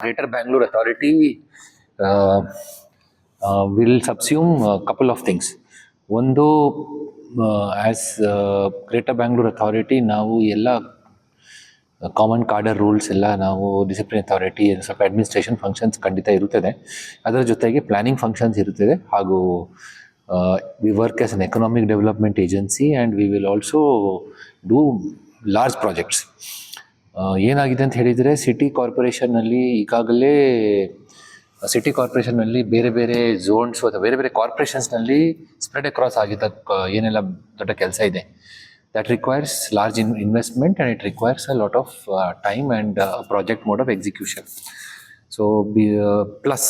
Greater Bangalore Authority uh, uh, will subsume a couple of things. ಒಂದು as greater Bangalore authority ನಾವು ಎಲ್ಲ common cadre rules ಎಲ್ಲ ನಾವು discipline authority ಸ್ವಲ್ಪ administration functions ಖಂಡಿತ ಇರುತ್ತದೆ ಅದರ ಜೊತೆಗೆ ಪ್ಲಾನಿಂಗ್ ಫಂಕ್ಷನ್ಸ್ ಇರುತ್ತದೆ ಹಾಗೂ we work as an economic development agency and we will also do large projects ಏನಾಗಿದೆ ಅಂತ ಹೇಳಿದರೆ ಸಿಟಿ ಕಾರ್ಪೊರೇಷನ್ನಲ್ಲಿ ಈಗಾಗಲೇ ಸಿಟಿ ಕಾರ್ಪೊರೇಷನ್ನಲ್ಲಿ ಬೇರೆ ಬೇರೆ ಝೋನ್ಸ್ ಅಥವಾ ಬೇರೆ ಬೇರೆ ಕಾರ್ಪೊರೇಷನ್ಸ್ನಲ್ಲಿ ಸ್ಪ್ರೆಡ್ ಅಕ್ರಾಸ್ ಆಗಿದ್ದ ಏನೆಲ್ಲ ದೊಡ್ಡ ಕೆಲಸ ಇದೆ. That requires large in investment and it requires a lot of time and project mode of execution so B plus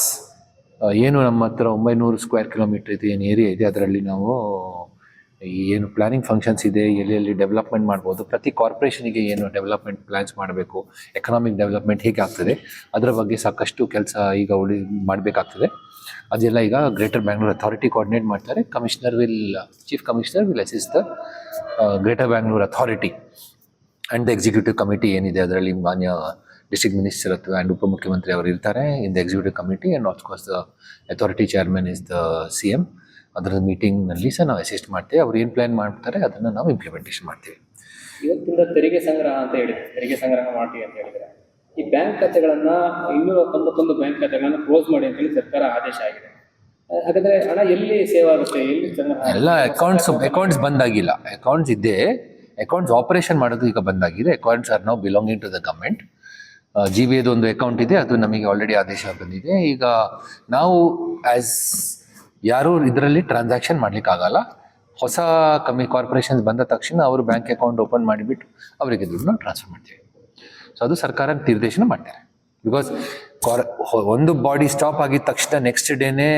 ಏನು ನಮ್ಮ ಹತ್ರ ಒಂಬೈನೂರು ಸ್ಕ್ವೇರ್ ಕಿಲೋಮೀಟರ್ ಇದೆ, ಏನು ಏರಿಯಾ ಇದೆ, ಅದರಲ್ಲಿ ನಾವು ಏನು ಪ್ಲಾನಿಂಗ್ ಫಂಕ್ಷನ್ಸ್ ಇದೆ ಎಲ್ಲಿ ಎಲ್ಲಿ ಡೆವಲಪ್ಮೆಂಟ್ ಮಾಡ್ಬೋದು, ಪ್ರತಿ ಕಾರ್ಪೊರೇಷನಿಗೆ ಏನು ಡೆವಲಪ್ಮೆಂಟ್ ಪ್ಲಾನ್ಸ್ ಮಾಡಬೇಕು ಎಕನಾಮಿಕ್ ಡೆವಲಪ್ಮೆಂಟ್ ಹೇಗೆ ಆಗ್ತದೆ, ಅದರ ಬಗ್ಗೆ ಸಾಕಷ್ಟು ಕೆಲಸ ಈಗ ಉಳಿ ಮಾಡಬೇಕಾಗ್ತದೆ. ಅದೆಲ್ಲ ಈಗ ಗ್ರೇಟರ್ ಬ್ಯಾಂಗ್ಳೂರ್ ಅಥಾರಿಟಿ ಕೋಆರ್ಡಿನೇಟ್ ಮಾಡ್ತಾರೆ. Commissioner will chief commissioner will assist the greater Bangalore authority and the executive committee ಏನಿದೆ ಅದರಲ್ಲಿ ಮಾನ್ಯ ಡಿಸ್ಟ್ರಿಕ್ಟ್ ಮಿನಿಸ್ಟರ್ ಅಥವಾ ಆ್ಯಂಡ್ ಉಪಮುಖ್ಯಮಂತ್ರಿ ಅವರು ಇರ್ತಾರೆ. In the executive committee and of course the authority chairman is the C M ಅದರ ಮೀಟಿಂಗ್ನಲ್ಲಿ ಸಹ ನಾವು ಅಸಿಸ್ಟ್ ಮಾಡ್ತೇವೆ. ಅವ್ರು ಏನು ಪ್ಲ್ಯಾನ್ ಮಾಡ್ತಾರೆ ಅದನ್ನು ನಾವು ಇಂಪ್ಲಿಮೆಂಟೇಷನ್ ಮಾಡ್ತೀವಿ. ಇವತ್ತಿಂದ ತೆರಿಗೆ ಸಂಗ್ರಹ ಅಂತ ಹೇಳಿದ್ರೆ ತೆರಿಗೆ ಸಂಗ್ರಹ ಮಾಡಿ ಅಂತ ಹೇಳಿದ್ರೆ. ಈ ಬ್ಯಾಂಕ್ ಖಾತೆಗಳನ್ನು ಇನ್ನೂರ ತೊಂಬತ್ತೊಂದು ಬ್ಯಾಂಕ್ ಖಾತೆಗಳನ್ನು ಕ್ಲೋಸ್ ಮಾಡಿ ಅಂತ ಹೇಳಿ ಸರ್ಕಾರ ಆದೇಶ ಆಗಿದೆ. ಹಾಗಾದ್ರೆ ಹಣ ಎಲ್ಲಿ ಸೇವ್ ಆಗುತ್ತೆ? ಎಲ್ಲಿ ಎಲ್ಲ ಅಕೌಂಟ್ಸ್ ಅಕೌಂಟ್ಸ್ ಬಂದಾಗಿಲ್ಲ. ಅಕೌಂಟ್ಸ್ ಇದೆ. ಅಕೌಂಟ್ಸ್ ಆಪರೇಷನ್ ಮಾಡೋದು ಈಗ ಬಂದಾಗಿದೆ. Accounts are now belonging to the government G B ಒಂದು ಅಕೌಂಟ್ ಇದೆ. ಅದು ನಮಗೆ ಆಲ್ರೆಡಿ ಆದೇಶ ಬಂದಿದೆ. ಈಗ ನಾವು ಆ್ಯಸ್ ಯಾರೂ ಇದರಲ್ಲಿ ಟ್ರಾನ್ಸಾಕ್ಷನ್ ಆಗಲ್ಲ. ಹೊಸ ಕಮ್ಮಿ ಕಾರ್ಪೊರೇಷನ್ಸ್ ಬಂದ ತಕ್ಷಣ ಅವರು ಬ್ಯಾಂಕ್ ಅಕೌಂಟ್ ಓಪನ್ ಮಾಡಿಬಿಟ್ಟು ಅವರಿಗೆ ದುಡ್ಡನ್ನ ಟ್ರಾನ್ಸ್ಫರ್ ಮಾಡ್ತೀವಿ. ಸೊ ಅದು ಸರ್ಕಾರ ನಿರ್ದೇಶನ ಮಾಡ್ತಾರೆ. ಬಿಕಾಸ್ ಒಂದು ಬಾಡಿ ಸ್ಟಾಪ್ ಆಗಿದ ತಕ್ಷಣ ನೆಕ್ಸ್ಟ್ ಡೇನೇ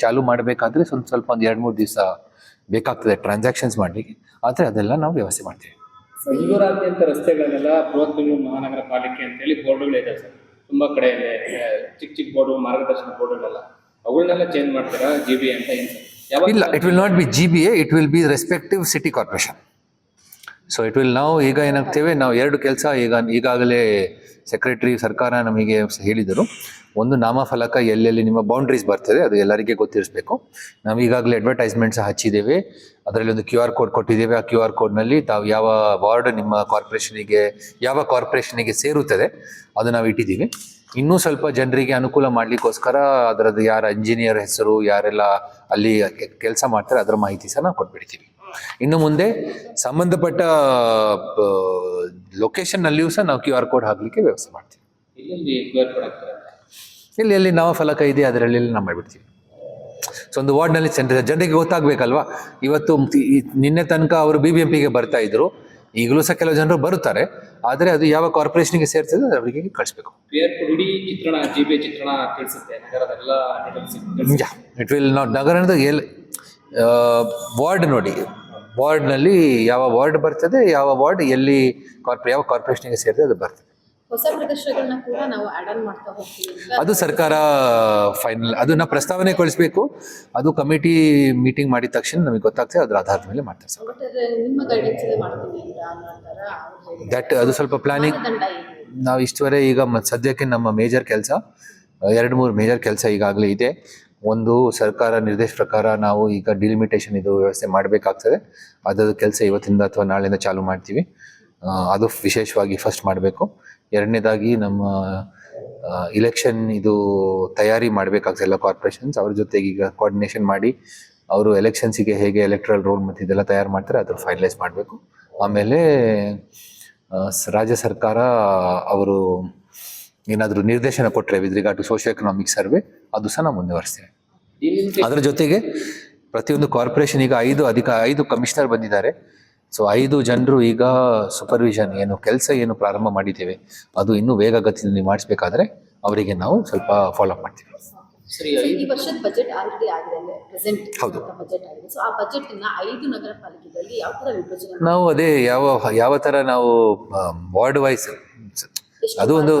ಚಾಲು ಮಾಡಬೇಕಾದ್ರೆ ಸ್ವಲ್ಪ ಸ್ವಲ್ಪ ಒಂದು ಎರಡು ಮೂರು ದಿವಸ ಬೇಕಾಗ್ತದೆ ಟ್ರಾನ್ಸಾಕ್ಷನ್ಸ್ ಮಾಡಲಿಕ್ಕೆ. ಆದರೆ ಅದೆಲ್ಲ ನಾವು ವ್ಯವಸ್ಥೆ ಮಾಡ್ತೀವಿ. ಬೆಂಗಳೂರಾದ್ಯಂತ ರಸ್ತೆಗಳನ್ನೆಲ್ಲ ಬೃಹತ್ ಮಹಾನಗರ ಪಾಲಿಕೆ ಅಂತ ಹೇಳಿ ಬೋರ್ಡ್ಗಳು ಇದೆ ಸರ್. ತುಂಬಾ ಕಡೆ ಚಿಕ್ಕ ಚಿಕ್ಕ ಬೋರ್ಡು ಮಾರ್ಗದರ್ಶನ ಬೋರ್ಡ್ಗಳೆಲ್ಲ ಅವುಗಳನ್ನೆಲ್ಲ ಚೇಂಜ್ ಮಾಡ್ತೀರಾ ಜಿ ಬಿ ಅಂತ ಏನು ಇಲ್ಲ it will not be G B A it will be respective city corporation so it will ನಾವು ಈಗ ಏನಾಗ್ತೇವೆ, ನಾವು ಎರಡು ಕೆಲಸ ಈಗ, ಈಗಾಗಲೇ ಸೆಕ್ರೆಟರಿ ಸರ್ಕಾರ ನಮಗೆ ಹೇಳಿದರು. ಒಂದು ನಾಮಫಲಕ ಎಲ್ಲೆಲ್ಲಿ ನಿಮ್ಮ ಬೌಂಡ್ರೀಸ್ ಬರ್ತದೆ, ಅದು ಎಲ್ಲರಿಗೆ ಗೊತ್ತಿರಿಸಬೇಕು. ನಾವು ಈಗಾಗಲೇ ಅಡ್ವರ್ಟೈಸ್ಮೆಂಟ್ಸ್ ಹಚ್ಚಿದ್ದೇವೆ. ಅದರಲ್ಲಿ ಒಂದು ಕ್ಯೂ ಆರ್ ಕೋಡ್ ಕೊಟ್ಟಿದ್ದೇವೆ. ಆ ಕ್ಯೂ ಆರ್ ಕೋಡ್ನಲ್ಲಿ ತಾವು ಯಾವ ವಾರ್ಡ್ ನಿಮ್ಮ ಕಾರ್ಪೊರೇಷನಿಗೆ ಯಾವ ಕಾರ್ಪೊರೇಷನಿಗೆ ಸೇರುತ್ತದೆ, ಅದು ನಾವು ಇಟ್ಟಿದ್ದೀವಿ. ಇನ್ನೂ ಸ್ವಲ್ಪ ಜನರಿಗೆ ಅನುಕೂಲ ಮಾಡಲಿಕ್ಕೋಸ್ಕರ ಅದರದ್ದು ಯಾರ ಇಂಜಿನಿಯರ್ ಹೆಸರು, ಯಾರೆಲ್ಲ ಅಲ್ಲಿ ಕೆಲಸ ಮಾಡ್ತಾರೆ, ಅದರ ಮಾಹಿತಿ ಸಹ ನಾವು ಕೊಟ್ಬಿಡ್ತೀವಿ. ಇನ್ನು ಮುಂದೆ ಸಂಬಂಧಪಟ್ಟ ಲೊಕೇಶನ್ನಲ್ಲಿಯೂ ಸಹ ನಾವು ಕ್ಯೂ ಆರ್ ಕೋಡ್ ಹಾಕಲಿಕ್ಕೆ ವ್ಯವಸ್ಥೆ ಮಾಡ್ತೀವಿ. ಇಲ್ಲಿ ಎಲ್ಲಿ ನಾವು ಫಲಕ ಇದೆ ಅದರಲ್ಲಿ ನಾವು ಮಾಡಿಬಿಡ್ತೀವಿ. ಸೊ ಒಂದು ವಾರ್ಡ್ನಲ್ಲಿ ಸೆಂಟರ್ ಜನರಿಗೆ ಗೊತ್ತಾಗಬೇಕಲ್ವಾ? ಇವತ್ತು ನಿನ್ನೆ ತನಕ ಅವರು ಬಿ ಬಿ ಎಂ ಪಿಗೆ ಬರ್ತಾ ಇದ್ರು. ಈಗಲೂ ಸಹ ಕೆಲವು ಜನರು ಬರುತ್ತಾರೆ. ಆದರೆ ಅದು ಯಾವ ಕಾರ್ಪೊರೇಷನ್ಗೆ ಸೇರ್ತದೆ ಅವರಿಗೆ ಕಳಿಸ್ಬೇಕು. ಇಟ್ ವಿಲ್ ನಾಟ್ ನಗರದ ಎಲ್ ವಾರ್ಡ್ ನೋಡಿ. ವಾರ್ಡ್ನಲ್ಲಿ ಯಾವ ವಾರ್ಡ್ ಬರ್ತದೆ ಯಾವ ವಾರ್ಡ್ ಎಲ್ಲಿ ಕಾರ್ಪೊ ಯಾವ ಕಾರ್ಪೊರೇಷನ್ಗೆ ಸೇರಿದೆ ಅದು ಬರ್ತದೆ. ಹೊಸ ಪ್ರದೇಶಗಳನ್ನ ಕೂಡ ನಾವು ಆಡ್ ಆನ್ ಮಾಡ್ತಾ ಹೋಗ್ತೀವಿ. ಅದು ಸರ್ಕಾರ ಫೈನಲ್ ಅದನ್ನ ಪ್ರಸ್ತಾವನೆ ಕಳಿಸ್ಬೇಕು. ಅದು ಕಮಿಟಿ ಮೀಟಿಂಗ್ ಮಾಡಿದ ತಕ್ಷಣ ನಮಗೆ ಗೊತ್ತಾಗ್ತದೆ ಅದ್ರ ಆಧಾರದ ಮೇಲೆ ಮಾಡ್ತಾರೆ ಸರ್ ನಿಮ್ಮ ಗೈಡೆನ್ಸ್ ಅಂತ ದಟ್ ಅದು ಸ್ವಲ್ಪ ಪ್ಲಾನಿಂಗ್ ನಾವು ಇಷ್ಟುವರೆ ಈಗ ಸದ್ಯಕ್ಕೆ ನಮ್ಮ ಮೇಜರ್ ಕೆಲಸ ಎರಡು ಮೂರು ಮೇಜರ್ ಕೆಲಸ ಈಗಾಗಲೇ ಇದೆ. ಒಂದು ಸರ್ಕಾರ ನಿರ್ದೇಶ ಪ್ರಕಾರ ನಾವು ಈಗ ಡಿಲಿಮಿಟೇಷನ್ ಇದು ವ್ಯವಸ್ಥೆ ಮಾಡಬೇಕಾಗ್ತದೆ. ಅದರ ಕೆಲಸ ಇವತ್ತಿಂದ ಅಥವಾ ನಾಳೆಯಿಂದ ಚಾಲು ಮಾಡ್ತೀವಿ. ಅದು ವಿಶೇಷವಾಗಿ ಫಸ್ಟ್ ಮಾಡಬೇಕು. ಎರಡನೇದಾಗಿ ನಮ್ಮ ಇಲೆಕ್ಷನ್ ಇದು ತಯಾರಿ ಮಾಡಬೇಕಾಗ್ತದೆ ಎಲ್ಲ ಕಾರ್ಪೊರೇಷನ್ಸ್ ಅವ್ರ ಜೊತೆಗೆ ಈಗ ಕೋಆರ್ಡಿನೇಷನ್ ಮಾಡಿ ಅವರು ಎಲೆಕ್ಷನ್ಸಿಗೆ ಹೇಗೆ ಎಲೆಕ್ಟ್ರಲ್ ರೋಲ್ ಮತ್ತು ಇದೆಲ್ಲ ತಯಾರು ಮಾಡ್ತಾರೆ ಅದನ್ನು ಫೈನಲೈಸ್ ಮಾಡಬೇಕು. ಆಮೇಲೆ ರಾಜ್ಯ ಸರ್ಕಾರ ಅವರು ಏನಾದರೂ ನಿರ್ದೇಶನ ಕೊಟ್ಟರೆ with regard to socio economic survey ಅದು ಸಹ ನಾವು ಮುಂದುವರಿಸ್ತೇವೆ. ಅದರ ಜೊತೆಗೆ ಪ್ರತಿಯೊಂದು ಕಾರ್ಪೊರೇಷನ್ ಈಗ ಐದು ಅಧಿಕ ಐದು ಕಮಿಷನರ್ ಬಂದಿದ್ದಾರೆ. ಸೊ ಐದು ಜನರು ಈಗ ಸೂಪರ್ವಿಷನ್ ಏನು ಕೆಲಸ ಏನು ಪ್ರಾರಂಭ ಮಾಡಿದ್ದೇವೆ. ಅದು ಇನ್ನೂ ವೇಗಗತಿಯಲ್ಲಿ ಮಾಡಿಸ್ಬೇಕಾದ್ರೆ ಅವರಿಗೆ ನಾವು ಸ್ವಲ್ಪ ಫಾಲೋ ಅಪ್ ಮಾಡ್ತೀವಿ. ಸರಿ ಈ ವರ್ಷದ ಬಜೆಟ್ ಆಲ್ರೆಡಿ ಆಗಿದೆ ಪ್ರೆಸೆಂಟ್ ಹೌದು. ಬಜೆಟ್ ಆಗಿದೆ. ಸೊ ಆ ಬಜೆಟ್ ಅನ್ನ ಐದು ನಗರ ಪಾಲಿಕೆಗಳಲ್ಲಿ ಯಾವ ತರ ವಿಭಜನೆ ನಾವು ಅದೇ ಯಾವ ಯಾವ ತರ ನಾವು ವಾರ್ಡ್ ವೈಸ್ ಅದು ಒಂದು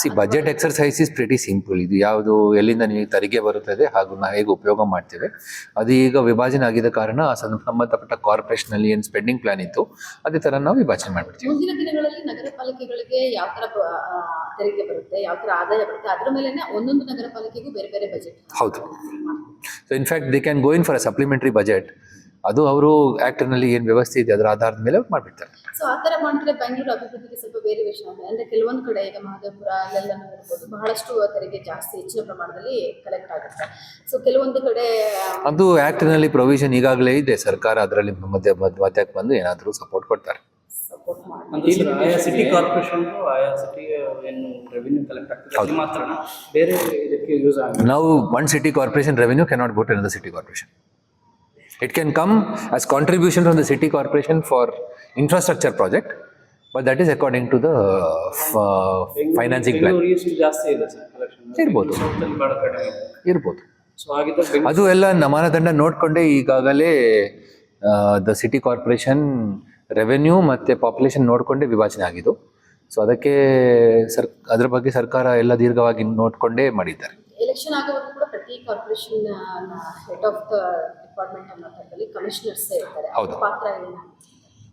see budget exercise is pretty simple ಇದು ಯಾವುದು ಎಲ್ಲಿಂದ ನಿಮಗೆ ತೆರಿಗೆ ಬರುತ್ತದೆ ಹಾಗೂ ನಾವು ಹೇಗೆ ಉಪಯೋಗ ಮಾಡ್ತೇವೆ. ಅದು ಈಗ ವಿಭಾಜನೆ ಆಗಿದ ಕಾರಣ ಸಂಬಂಧಪಟ್ಟ ಕಾರ್ಪೊರೇಷನ್ ಅಲ್ಲಿ ಏನು ಸ್ಪೆಂಡಿಂಗ್ ಪ್ಲಾನ್ ಇತ್ತು ಅದೇ ಥರ ನಾವು ವಿಭಾಜನೆ ಮಾಡ್ಬಿಡ್ತೀವಿ. ಮುಂದಿನ ದಿನಗಳಲ್ಲಿ ನಗರ ಪಾಲಿಕೆಗಳಿಗೆ ಯಾವ ಥರ ತೆರಿಗೆ ಬರುತ್ತೆ ಯಾವ ಥರ ಆದಾಯ ಬರುತ್ತೆ ಅದರ ಮೇಲೆ ಒಂದೊಂದು ನಗರ ಪಾಲಿಕೆಗೂ ಬೇರೆ ಬೇರೆ ಬಜೆಟ್ ಹೌದು. So in fact they can go in for a supplementary budget ಅದು ಅವರು ಆಕ್ಟರ್ನಲ್ಲಿ ಏನು ವ್ಯವಸ್ಥೆ ಇದೆ ಅದರ ಆಧಾರದ ಮೇಲೆ ಮಾಡಿಬಿಡ್ತಾರೆ. ಸೊ ಆ ಥರ ಮಾಡಿದ್ರೆ ಬೆಂಗಳೂರು ಅಭಿವೃದ್ಧಿಗೆ ಸ್ವಲ್ಪ ವೇರಿಯೇಷನ್ ಇದೆ ಅಂದರೆ ಕೆಲವೊಂದು ಕಡೆ ಈಗ ಮಹದೇವಪುರ ಅಲ್ಲೆಲ್ಲ ನೋಡ್ಬೋದು. ಬಹಳಷ್ಟು ತೆರಿಗೆ ಜಾಸ್ತಿ ಹೆಚ್ಚಿನ ಪ್ರಮಾಣದಲ್ಲಿ ಕಲೆಕ್ಟ್ ಆಗುತ್ತೆ. ಸೊ ಕೆಲವೊಂದು ಕಡೆ ಅದು ಆ್ಯಕ್ಟ್ನಲ್ಲಿ ಪ್ರೊವಿಷನ್ ಈಗಾಗಲೇ ಇದೆ. ಸರ್ಕಾರ ಅದರಲ್ಲಿ ಮಧ್ಯ ಮಧ್ಯ ಮಧ್ಯಕ್ಕೆ ಬಂದು ಏನಾದರೂ ಸಪೋರ್ಟ್ ಕೊಡ್ತಾರೆ. ಸಪೋರ್ಟ್ ಮಾಡಿ ಆಯಾ ಸಿಟಿ ಕಾರ್ಪೊರೇಷನ್ ಆಯಾ ಸಿಟಿ ಏನು ರೆವಿನ್ಯೂ ಕಲೆಕ್ಟ್ ಆಗ್ತದೆ ಮಾತ್ರ ಬೇರೆ ಇದಕ್ಕೆ ಯೂಸ್ ಆಗುತ್ತೆ. ನಾವು one city corporation revenue cannot go to the city corporation it can come as contribution from the city corporation for infrastructure project but that is according to the ಜಾಸ್ತಿ ಇದೆ sir ಇರ್ಬೋದು. ಇರ್ಬೋದು. ಸೊ ಅದು ಎಲ್ಲ ನ- ಮಾನದಂಡ ನೋಡಿಕೊಂಡೆ ಈಗಾಗಲೇ ದ ಸಿಟಿ ಕಾರ್ಪೊರೇಷನ್ ರೆವೆನ್ಯೂ ಮತ್ತು ಪಾಪ್ಯುಲೇಷನ್ ನೋಡಿಕೊಂಡೇ ವಿಭಜನೆ ಆಗಿದ್ದು. ಸೊ ಅದಕ್ಕೆ ಸರ್ ಅದ್ರ ಬಗ್ಗೆ ಸರ್ಕಾರ ಎಲ್ಲ ದೀರ್ಘವಾಗಿ ನೋಡಿಕೊಂಡೇ ಮಾಡಿದ್ದಾರೆ. ಎಲೆಕ್ಷನ್ ಆಗೋವರೆಗೂ ಕೂಡ ಪ್ರತಿ corporation head of the department ಅನ್ನೋದ್ರಲ್ಲಿ ಕಮಿಷನರ್ಸ್ ಇರ್ತಾರೆ. ಅವ್ರ ಪಾತ್ರ ಏನು?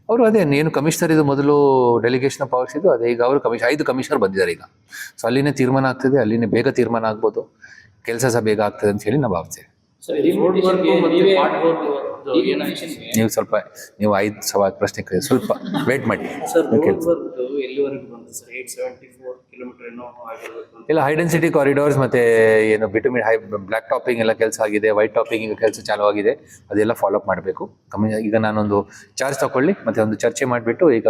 ಅವರು ಅದೇ ಏನು ಕಮಿಷನರ್ ಇದು ಮೊದಲು ಡೆಲಿಗೇಷನ್ ಪವರ್ಸ್ ಇದು ಅದೇ ಈಗ ಅವರು ಕಮಿಷನ್ ಐದು ಕಮಿಷನರ್ ಬಂದಿದ್ದಾರೆ ಈಗ. ಸೊ ಅಲ್ಲಿನೇ ತೀರ್ಮಾನ ಆಗ್ತದೆ ಅಲ್ಲಿನೇ ಬೇಗ ತೀರ್ಮಾನ ಆಗ್ಬೋದು. ಕೆಲಸ ಸಹ ಬೇಗ ಆಗ್ತದೆ ಅಂತ ಹೇಳಿ ನಾವು ಭಾವಿಸ್ತೇವೆ ನೀವೇ- ಸ್ವಲ್ಪ ನೀವು ಐದು ಸವಾ ಪ್ರಶ್ನೆ ಕೇಳಿ ಸ್ವಲ್ಪ ವೇಟ್ ಮಾಡಿ. ಇಲ್ಲ ಹೈ ಡೆನ್ಸಿಟಿ ಕಾರಿಡಾರ್ಸ್ ಮತ್ತೆ ಏನು ಬಿಟುಮಿನ್ ಹೈ ಬ್ಲ್ಯಾಕ್ ಟಾಪಿಂಗ್ ಎಲ್ಲ ಕೆಲಸ ಆಗಿದೆ ವೈಟ್ ಟಾಪಿಂಗ್ ಈಗ ಕೆಲಸ ಚಾಲು ಆಗಿದೆ ಅದೆಲ್ಲ ಫಾಲೋ ಅಪ್ ಮಾಡಬೇಕು. ಕಮ್ಮಿ ಈಗ ನಾನೊಂದು ಚಾರ್ಜ್ ತಗೊಳ್ಳಿ ಮತ್ತೆ ಒಂದು ಚರ್ಚೆ ಮಾಡಿಬಿಟ್ಟು ಈಗ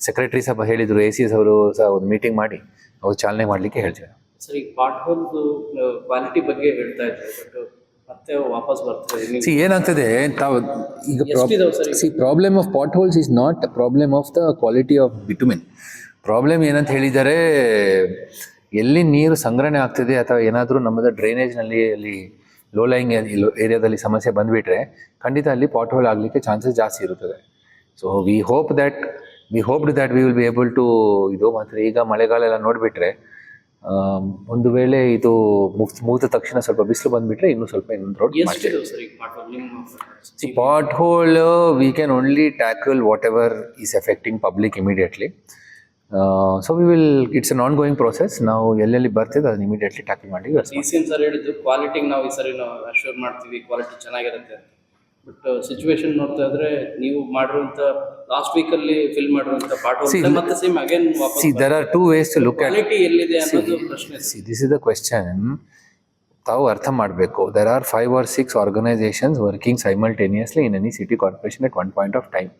ಸೆಕ್ರೆಟರಿ ಸಹ ಹೇಳಿದ್ರು ಎ ಸಿ ಎಸ್ ಅವರು ಸಹ ಒಂದು ಮೀಟಿಂಗ್ ಮಾಡಿ ಅವ್ರು ಚಾಲನೆ ಮಾಡಲಿಕ್ಕೆ ಹೇಳ್ತೇವೆ. ಸರ್ ಈಗ ಪಾಟ್ ಹೋಲ್ದು ಕ್ವಾಲಿಟಿ ಬಗ್ಗೆ ಹೇಳ್ತಾ ಇದ್ದಾರೆ ಬಟ್ ಮತ್ತೆ ವಾಪಸ್ ಬರ್ತದೆ ಸಿ ಏನಾಗ್ತದೆ ತಾವು ಈಗ? See problem of potholes is not problem of the quality of bitumen problem ಏನಂತ ಹೇಳಿದರೆ ಎಲ್ಲಿ ನೀರು ಸಂಗ್ರಹಣೆ ಆಗ್ತದೆ ಅಥವಾ ಏನಾದರೂ ನಮ್ಮದು ಡ್ರೈನೇಜ್ನಲ್ಲಿ ಅಲ್ಲಿ ಲೋ ಲೈಂಗ್ ಏರಿಯಾದಲ್ಲಿ ಸಮಸ್ಯೆ ಬಂದುಬಿಟ್ರೆ ಖಂಡಿತ ಅಲ್ಲಿ ಪಾಟ್ ಹೋಲ್ ಆಗಲಿಕ್ಕೆ ಚಾನ್ಸಸ್ ಜಾಸ್ತಿ ಇರುತ್ತದೆ. So we hope that we hoped that we will be able to ಇದು ಮಾತ್ರ ಈಗ ಮಳೆಗಾಲ ಎಲ್ಲ ನೋಡಿಬಿಟ್ರೆ ಒಂದು ವೇಳೆ ಇದು ಮುಗ್- ಮುಗಿದ ತಕ್ಷಣ ಸ್ವಲ್ಪ ಬಿಸಿಲು ಬಂದ್ಬಿಟ್ರೆ ಇನ್ನೂ ಸ್ವಲ್ಪ ಇನ್ನೊಂದು road pothole we can only tackle whatever is affecting public immediately so we will it's so we going process ನಾವು ಎಲ್ಲೆಲ್ಲಿ ಬರ್ತಿದೆ ಅದನ್ನ ಇಮಿಡಿಯೇಟ್ಲಿ ಟ್ಯಾಕಲ್ ಮಾಡಿ ಡಿ ಸಿ ಎಂ ಸರ್ ಹೇಳಿದ್ದು ಕ್ವಾಲಿಟಿ ನಾವು ಈ ಸರಿ ನಾವು ಅಶ್ಯೂರ್ ಮಾಡ್ತೀವಿ ಕ್ವಾಲಿಟಿ ಚೆನ್ನಾಗಿರುತ್ತೆ ಬಟ್ ಸಿಚುವೇಶನ್ ನೋಡ್ತಾ ಇದ್ರೆ ನೀವು ಮಾಡಿರುವಂತ ಲಾಸ್ಟ್ ವೀಕ್ ಅಲ್ಲಿ ಫಿಲ್ ಮಾಡಿರುವಂತ ಪಾಠ ಮತ್ತೆ ಸೇಮ್ ಅಗೇನ್ ವಾಪಸ್ see there are two ways to look at quality ಎಲ್ಲಿದೆ ಅನ್ನೋದು ಪ್ರಶ್ನೆ see this is the question ತಾವು ಅರ್ಥ ಮಾಡಬೇಕು. There are five or six organisations working simultaneously in any city corporation at one point of time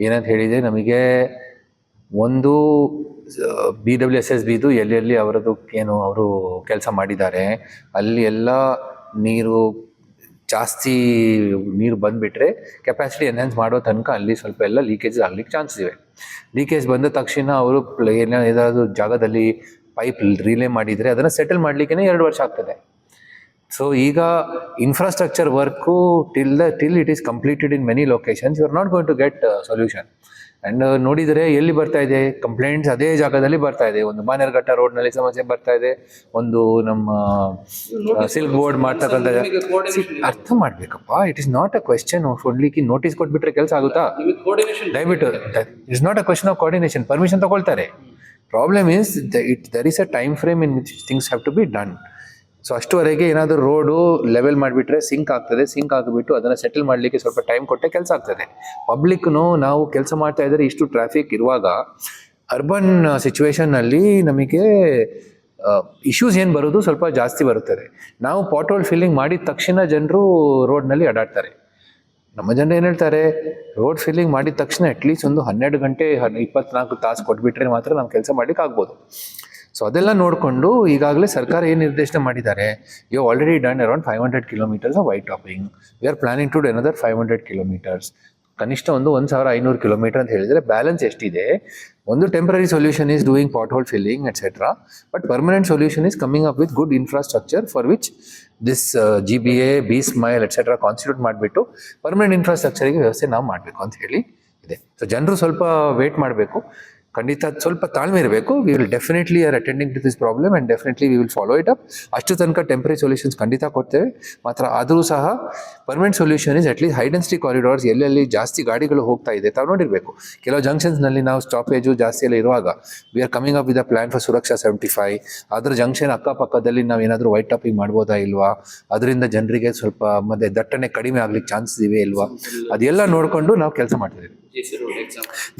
ಏನಂತ ಹೇಳಿದೆ ನಮಗೆ ಒಂದು ಬಿ ಡಬ್ಲ್ಯೂ ಎಸ್ ಎಸ್ ಬಿದು ಎಲ್ಲೆಲ್ಲಿ ಅವರದ್ದು ಏನು ಅವರು ಕೆಲಸ ಮಾಡಿದ್ದಾರೆ ಅಲ್ಲಿ ಎಲ್ಲ ನೀರು ಜಾಸ್ತಿ ನೀರು ಬಂದುಬಿಟ್ರೆ ಕೆಪಾಸಿಟಿ ಎನ್ಹಾನ್ಸ್ ಮಾಡೋ ತನಕ ಅಲ್ಲಿ ಸ್ವಲ್ಪ ಎಲ್ಲ ಲೀಕೇಜ್ ಆಗ್ಲಿಕ್ಕೆ ಚಾನ್ಸಸ್ ಇವೆ. ಲೀಕೇಜ್ ಬಂದ ತಕ್ಷಣ ಅವರು ಏನೋ ಏನಾದರೂ ಜಾಗದಲ್ಲಿ ಪೈಪ್ ರಿಲೇ ಮಾಡಿದರೆ ಅದನ್ನು ಸೆಟಲ್ ಮಾಡಲಿಕ್ಕೆ ಎರಡು ವರ್ಷ ಆಗ್ತದೆ. ಸೊ ಈಗ infrastructure work till the till it is completed in many locations you are not going to get solution and ನೋಡಿದರೆ ಎಲ್ಲಿ ಬರ್ತಾ ಇದೆ? ಕಂಪ್ಲೇಂಟ್ಸ್ ಅದೇ ಜಾಗದಲ್ಲಿ ಬರ್ತಾ ಇದೆ. ಒಂದು ಮಾನೇರ್ಘಟ್ಟ ರೋಡ್ನಲ್ಲಿ ಸಮಸ್ಯೆ ಬರ್ತಾ ಇದೆ. ಒಂದು ನಮ್ಮ ಸಿಲ್ಕ್ ಬೋರ್ಡ್ ಮಾಡ್ತಕ್ಕಂಥ ನಿಮಗೆ ಅರ್ಥ ಮಾಡಬೇಕಪ್ಪ. It is not a question of ಒನ್ಲಿಕ್ಕೆ notice ಕೊಟ್ಬಿಟ್ರೆ ಕೆಲಸ ಆಗುತ್ತಾ? ಕೋರ್ಡಿನೇಷನ್ ದಯವಿಟ್ಟು it's not a question of coordination permission ತಗೊಳ್ತಾರೆ. Problem is it there is a time frame in which things have to be done so ಅಷ್ಟುವರೆಗೆ ಏನಾದರೂ road level ಮಾಡಿಬಿಟ್ರೆ sync ಆಗ್ತದೆ sync ಆಗಿಬಿಟ್ಟು ಅದನ್ನು ಸೆಟಲ್ ಮಾಡಲಿಕ್ಕೆ ಸ್ವಲ್ಪ ಟೈಮ್ ಕೊಟ್ಟೆ ಕೆಲಸ ಆಗ್ತದೆ. ಪಬ್ಲಿಕ್ನು ನಾವು ಕೆಲಸ ಮಾಡ್ತಾ ಇದ್ದರೆ ಇಷ್ಟು ಟ್ರಾಫಿಕ್ ಇರುವಾಗ ಅರ್ಬನ್ ಸಿಚುವೇಶನ್ನಲ್ಲಿ ನಮಗೆ ಇಶ್ಯೂಸ್ ಏನು ಬರೋದು ಸ್ವಲ್ಪ ಜಾಸ್ತಿ ಬರುತ್ತದೆ. ನಾವು ಪಾಟೋಲ್ ಫಿಲ್ಲಿಂಗ್ ಮಾಡಿದ ತಕ್ಷಣ ಜನರು ರೋಡ್ನಲ್ಲಿ ಅಡಾಡ್ತಾರೆ. ನಮ್ಮ ಜನ ಏನು ಹೇಳ್ತಾರೆ ರೋಡ್ ಫಿಲ್ಲಿಂಗ್ ಮಾಡಿದ ತಕ್ಷಣ ಅಟ್ಲೀಸ್ಟ್ ಒಂದು ಹನ್ನೆರಡು ಗಂಟೆ ಇಪ್ಪತ್ನಾಲ್ಕು ತಾಸು ಕೊಟ್ಬಿಟ್ರೆ ಮಾತ್ರ ನಾವು ಕೆಲಸ ಮಾಡ್ಲಿಕ್ಕೆ ಆಗ್ಬೋದು ಸೊ ಅದೆಲ್ಲ ನೋಡಿಕೊಂಡು ಈಗಾಗಲೇ ಸರ್ಕಾರ ಏನು ನಿರ್ದೇಶನ ಮಾಡಿದ್ದಾರೆ? You already done around five hundred kilometres of white topping we are planning to do five hundred kilometres ಕನಿಷ್ಠ ಒಂದು ಒಂದು ಸಾವಿರ ಐನೂರು ಕಿಲೋಮೀಟರ್ ಅಂತ ಹೇಳಿದರೆ ಬ್ಯಾಲೆನ್ಸ್ ಎಷ್ಟಿದೆ? ಒಂದು temporary solution is doing pothole filling etcetera but permanent solution is coming up with good infrastructure for which this G B A B smile etcetera constitute ಮಾಡಿಬಿಟ್ಟು ಪರ್ಮನೆಂಟ್ ಇನ್ಫ್ರಾಸ್ಟ್ರಕ್ಚರಿಗೆ ವ್ಯವಸ್ಥೆ ನಾವು ಮಾಡಬೇಕು ಅಂತ ಹೇಳಿ ಇದೆ. ಸೊ ಜನರು ಸ್ವಲ್ಪ ವೇಟ್ ಮಾಡಬೇಕು. ಖಂಡಿತ ಸ್ವಲ್ಪ ತಾಳ್ಮೆ ಇರಬೇಕು. We will definitely are attending to this problem and definitely we will follow it up ಅಷ್ಟು ತನಕ ಟೆಂಪ್ರರಿ ಸೊಲ್ಯೂಷನ್ಸ್ ಖಂಡಿತ ಕೊಡ್ತೇವೆ. ಮಾತ್ರ ಆದರೂ ಸಹ permanent solution is at least high density corridors ಎಲ್ಲೆಲ್ಲಿ ಜಾಸ್ತಿ ಗಾಡಿಗಳು ಹೋಗ್ತಾ ಇದೆ ತಾವು ನೋಡಿರಬೇಕು. ಕೆಲವು ಜಂಕ್ಷನ್ಸ್ನಲ್ಲಿ ನಾವು ಸ್ಟಾಪೇಜು ಜಾಸ್ತಿ ಎಲ್ಲ ಇರುವಾಗ we are coming up with a plan for Suraksha seventy five ಅದರ ಜಂಕ್ಷನ್ ಅಕ್ಕಪಕ್ಕದಲ್ಲಿ ನಾವು ಏನಾದರೂ ವೈಟ್ ಟಾಪಿಂಗ್ ಮಾಡ್ಬೋದಾ ಇಲ್ವಾ? ಅದರಿಂದ ಜನರಿಗೆ ಸ್ವಲ್ಪ ಮತ್ತೆ ದಟ್ಟಣೆ ಕಡಿಮೆ ಆಗ್ಲಿಕ್ಕೆ ಚಾನ್ಸಸ್ ಇವೆ ಇಲ್ವಾ? ಅದೆಲ್ಲ ನೋಡಿಕೊಂಡು ನಾವು ಕೆಲಸ ಮಾಡ್ತಿದ್ದೀವಿ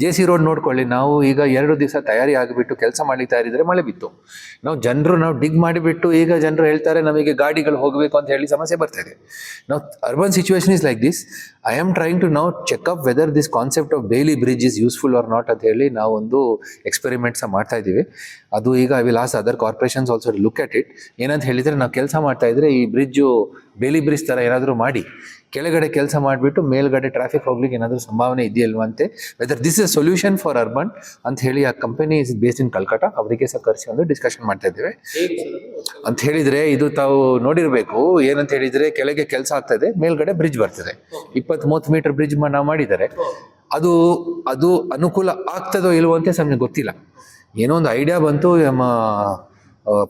ಜೆ ಸಿ ರೋಡ್ ನೋಡ್ಕೊಳ್ಳಿ, ನಾವು ಈಗ ಎರಡು ದಿವಸ ತಯಾರಿ ಆಗಿಬಿಟ್ಟು ಕೆಲಸ ಮಾಡ್ಲಿಕ್ಕೆ ತಯಾರಿದ್ರೆ ಮಳೆ ಬಿತ್ತು. ನಾವು ಜನರು ನಾವು ಡಿಗ್ ಮಾಡಿಬಿಟ್ಟು ಈಗ ಜನರು ಹೇಳ್ತಾರೆ ನಮಗೆ ಗಾಡಿಗಳು ಹೋಗಬೇಕು ಅಂತ ಹೇಳಿ ಸಮಸ್ಯೆ ಬರ್ತಾ ಇದೆ. ನಾವು urban situation is like this I am trying to ನಾವು check up whether this concept of Bailey bridge is useful or not ಅಂತ ಹೇಳಿ ನಾವು ಒಂದು ಎಕ್ಸ್ಪೆರಿಮೆಂಟ್ಸ್ ಮಾಡ್ತಾ ಇದ್ದೀವಿ. ಅದು ಈಗ I will as other corporations also look at it ಏನಂತ ಹೇಳಿದರೆ ನಾವು ಕೆಲಸ ಮಾಡ್ತಾ ಇದ್ರೆ ಈ ಬ್ರಿಡ್ಜು ಬೇಲಿ ಬ್ರಿಡ್ಜ್ ಥರ ಏನಾದರೂ ಮಾಡಿ, ಕೆಳಗಡೆ ಕೆಲಸ ಮಾಡಿಬಿಟ್ಟು ಮೇಲ್ಗಡೆ ಟ್ರಾಫಿಕ್ ಹೋಗ್ಲಿಕ್ಕೆ ಏನಾದರೂ ಸಂಭಾವನೆ ಇದೆಯಲ್ವಂತೆ whether this is solution for urban ಅಂತ ಹೇಳಿ ಆ company is based in Calcutta ಅವರಿಗೆ ಸಹ ಕರೆಸಿ ಒಂದು ಡಿಸ್ಕಷನ್ ಮಾಡ್ತಾ ಇದ್ದೇವೆ? ಅಂತ ಹೇಳಿದರೆ ಇದು ತಾವು ನೋಡಿರಬೇಕು, ಏನಂತ ಹೇಳಿದರೆ ಕೆಳಗೆ ಕೆಲಸ ಆಗ್ತದೆ ಮೇಲ್ಗಡೆ ಬ್ರಿಡ್ಜ್ ಬರ್ತದೆ. ಇಪ್ಪತ್ತ್ ಮೂವತ್ತು ಮೀಟರ್ ಬ್ರಿಡ್ಜ್ ನಾವು ಮಾಡಿದ್ದಾರೆ ಅದು ಅದು ಅನುಕೂಲ ಆಗ್ತದೋ ಇಲ್ವೋ ಅಂತ ನಮಗೆ ಗೊತ್ತಿಲ್ಲ. ಏನೋ ಒಂದು ಐಡಿಯಾ ಬಂತು, ನಮ್ಮ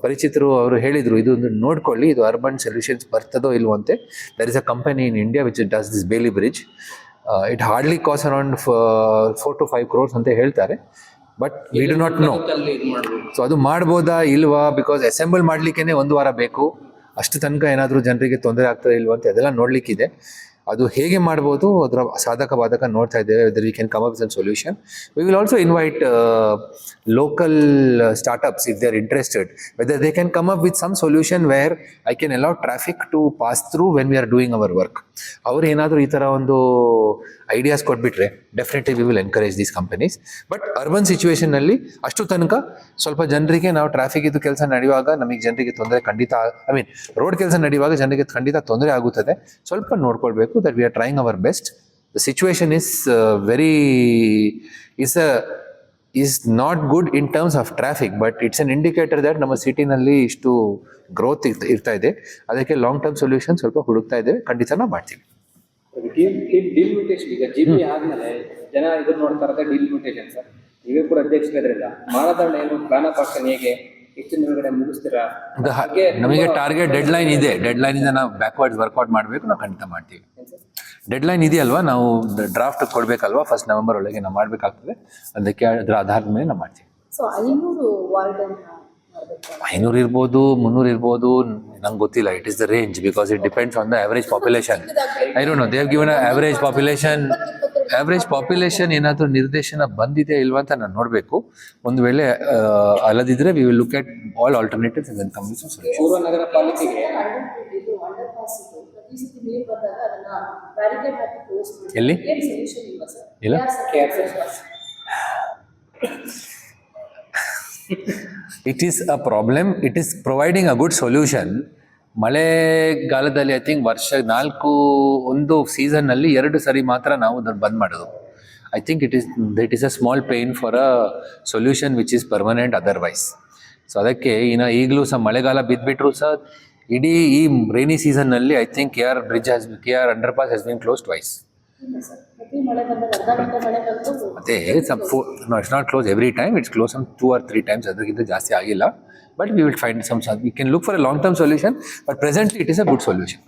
ಪರಿಚಿತರು ಅವರು ಹೇಳಿದರು, ಇದು ಒಂದು ನೋಡ್ಕೊಳ್ಳಿ, ಇದು ಅರ್ಬನ್ ಸೊಲ್ಯೂಷನ್ಸ್ ಬರ್ತದೋ ಇಲ್ವೋ ಅಂತೆ. There is a company in India which does this Bailey bridge it hardly cost around four to five crores ಅಂತ ಹೇಳ್ತಾರೆ. But we do not know so ಅದು ಮಾಡ್ಬೋದಾ ಇಲ್ವಾ? ಬಿಕಾಸ್ ಅಸೆಂಬಲ್ ಮಾಡ್ಲಿಕ್ಕೇನೆ ಒಂದು ವಾರ ಬೇಕು. ಅಷ್ಟು ತನಕ ಏನಾದರೂ ಜನರಿಗೆ ತೊಂದರೆ ಆಗ್ತದೆ ಇಲ್ವಾ ಅಂತ ಅದೆಲ್ಲ ನೋಡ್ಲಿಕ್ಕಿದೆ. ಅದು ಹೇಗೆ ಮಾಡ್ಬೋದು ಅದರ ಸಾಧಕ ಬಾಧಕ ನೋಡ್ತಾ ಇದ್ದೇವೆ whether we can come up with solution we will also invite local startups if they are interested whether they can come up with some solution where I can allow traffic to pass through when we are doing our work ಅವ್ರು ಏನಾದರೂ ಈ ಥರ ಒಂದು ideas ಕೊಟ್ಬಿಟ್ರೆ definitely we will encourage these companies but urban ಸಿಚುವೇಶನ್ನಲ್ಲಿ ಅಷ್ಟು ತನಕ ಸ್ವಲ್ಪ ಜನರಿಗೆ ನಾವು ಟ್ರಾಫಿಕ್ ಇದು ಕೆಲಸ ನಡೆಯುವಾಗ ನಮಗೆ ಜನರಿಗೆ ತೊಂದರೆ ಖಂಡಿತ ಐ ಮೀನ್ ರೋಡ್ ಕೆಲಸ ನಡೆಯುವಾಗ ಜನರಿಗೆ ಖಂಡಿತ ತೊಂದರೆ ಆಗುತ್ತದೆ. ಸ್ವಲ್ಪ ನೋಡ್ಕೊಳ್ಬೇಕು. That we are trying our best the situation is very is a is not good in terms of traffic but it's an indicator that ನಮ್ಮ ಸಿಟಿನಲ್ಲಿ ಇಷ್ಟು ಗ್ರೋತ್ ಇರ್ತಾ ಇದೆ. ಅದಕ್ಕೆ ಲಾಂಗ್ ಟರ್ಮ್ ಸೊಲ್ಯೂಷನ್ ಸ್ವಲ್ಪ ಹುಡುಕ್ತಾ ಇದ್ದೇವೆ. ಖಂಡಿತ ನಾವು ಮಾಡ್ತೀವಿ ಈಗ ಜಿ ಪಿ ಆದ್ಮೇಲೆ ಜನ ಇದನ್ನ ನೋಡ್ತಾ ಡೀಲ್ ಡಿಲಿಮಿಟೇಷನ್ ಸರ್ ನೀವೇ ಕೂಡ ಅಧ್ಯಕ್ಷರಿದ್ರಿಂದ. ಮಾನದಂಡ ಏನು ಪ್ಲಾನ್ ಹೇಗೆ? ನಮಗೆ ಟಾರ್ಗೆಟ್ ಡೆಡ್ ಲೈನ್ ಇದೆ ಡೆಡ್ ಲೈನ್ ಇಂದ. ನಾವು ಬ್ಯಾಕ್ವರ್ಡ್ಸ್ ವರ್ಕೌಟ್ ಮಾಡಬೇಕು ನಾವು ಖಂಡಿತ ಮಾಡ್ತೀವಿ. ಡೆಡ್ ಲೈನ್ ಇದೆಯಲ್ವಾ? ನಾವು ಡ್ರಾಫ್ಟ್ ಕೊಡಬೇಕಲ್ವಾ? ಫಸ್ಟ್ ನವೆಂಬರ್ ಒಳಗೆ ನಾವು ಮಾಡಬೇಕಾಗ್ತದೆ. ಅದಕ್ಕೆ ಅದರ ಆಧಾರದ ಮೇಲೆ ನಾವು ಮಾಡ್ತೀವಿ. ಸೊ ಐನೂರು ಐನೂರು ಇರ್ಬೋದು ಮುನ್ನೂರು ಇರ್ಬೋದು ನಂಗೆ ಗೊತ್ತಿಲ್ಲ. It is the range because it depends on the average population I don't know they've given average population average population ಏನಾದರೂ ನಿರ್ದೇಶನ ಬಂದಿದೆ ಇಲ್ವಾ ಅಂತ ನಾನು ನೋಡಬೇಕು. ಒಂದು ವೇಳೆ ಅಲ್ಲದಿದ್ದರೆ ಅಲ್ಲದಿದ್ರೆ we will look at all alternatives and come ಪೂರ್ವ ನಗರ ಪಾಲಿಕೆಗೆ ಇದು ಅಂಡರ್ ಪಾಸ್ ಇದು ಪ್ರತಿ ಸತಿ ನೀರು ಬಂದಾಗ ಅದನ್ನ ಬ್ಯಾರಿಕೇಡ್ ಹಾಕಿ ಎಲ್ಲಿ? ಏನು ಸೊಲ್ಯೂಷನ್ ಇಲ್ಲ ಸರ್ ಇಲ್ಲ? It is a problem it is providing a good solution ಮಳೆಗಾಲದಲ್ಲಿ ಐ ಥಿಂಕ್ ವರ್ಷ ನಾಲ್ಕು, ಒಂದು ಸೀಸನ್ನಲ್ಲಿ ಎರಡು ಸರಿ ಮಾತ್ರ ನಾವು ಅದನ್ನು ಬಂದ್ ಮಾಡೋದು I think it is that is a small pain for a solution which is permanent otherwise so ಅದಕ್ಕೆ ಇನ್ನು ಈಗಲೂ ಸಹ ಮಳೆಗಾಲ ಬಿದ್ದುಬಿಟ್ರು ಸಹ, ಇಡೀ ಈ rainy ಸೀಸನ್ನಲ್ಲಿ I think K R bridge has K R underpass has been close twice ಮತ್ತೆ it's not close every time it's close some two or three times ಅದಕ್ಕಿಂತ ಜಾಸ್ತಿ ಆಗಿಲ್ಲ. But we will find some we can look for a long term solution but presently it is a good solution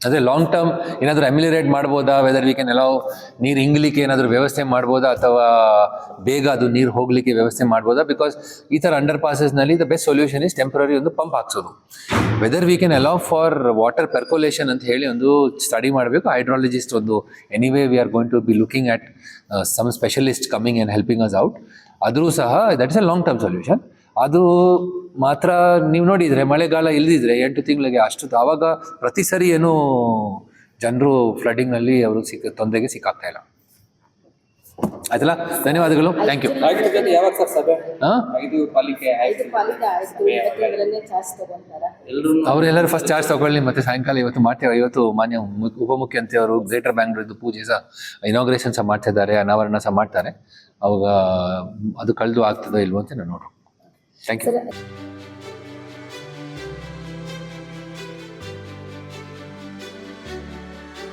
ಅದೇ long term ಏನಾದರೂ ameliorate ಮಾಡ್ಬೋದಾ? Weather we can ಎಲ್ಲೋ ನೀರು ಹಿಂಗ್ಲಿಕ್ಕೆ ಏನಾದರೂ ವ್ಯವಸ್ಥೆ ಮಾಡ್ಬೋದಾ? ಅಥವಾ ಬೇಗ ಅದು ನೀರು ಹೋಗ್ಲಿಕ್ಕೆ ವ್ಯವಸ್ಥೆ ಮಾಡ್ಬೋದಾ? ಬಿಕಾಸ್ ಈ ಥರ ಅಂಡರ್ ಪಾಸಸ್ನಲ್ಲಿ the best solution is temporary ಒಂದು ಪಂಪ್ ಹಾಕ್ಸೋದು. Whether we can allow for water percolation ಅಂತ ಹೇಳಿ ಒಂದು ಸ್ಟಡಿ ಮಾಡಬೇಕು. ಹೈಡ್ರಾಲಜಿಸ್ಟ್ ಒಂದು anyway we are going to be looking at some specialist coming and helping us out ಆದರೂ ಸಹ that is a long term solution ಅದು ಮಾತ್ರ ನೀವು ನೋಡಿದರೆ, ಮಳೆಗಾಲ ಇಲ್ದಿದ್ರೆ ಎಂಟು ತಿಂಗಳಿಗೆ ಅಷ್ಟು ಆವಾಗ ಪ್ರತಿ ಸರಿ ಏನು ಜನರು ಫ್ಲಡ್ಡಿಂಗ್ನಲ್ಲಿ ಅವರು ಸಿಕ್ಕ ತೊಂದರೆಗೆ ಸಿಕ್ಕಾಗ್ತಾ ಇಲ್ಲ. ಆಯ್ತಲ್ಲ? ಧನ್ಯವಾದಗಳು. ಥ್ಯಾಂಕ್ ಯು ಅವರೆಲ್ಲರೂ ಫಸ್ಟ್ ಚಾರ್ಜ್ ತಗೊಳ್ಳಿ ಮತ್ತೆ ಸಾಯಂಕಾಲ ಇವತ್ತು ಮಾಡ್ತೇವೆ. ಇವತ್ತು ಮಾನ್ಯ ಉಪಮುಖ್ಯಮಂತ್ರಿ ಅವರು ಗ್ರೇಟರ್ ಬ್ಯಾಂಗ್ಳೂರ್ದು ಪೂಜೆ ಸಹ ಇನಾಗ್ರೇಷನ್ ಸಹ ಮಾಡ್ತಾ ಇದ್ದಾರೆ ಅನಾವರಣ ಸಹ ಮಾಡ್ತಾರೆ. ಅವಾಗ ಅದು ಕಳೆದು ಆಗ್ತದೋ ಇಲ್ವೋ ಅಂತ ನಾನು ನೋಡು ಥ್ಯಾಂಕ್ ಯು ಸರ್.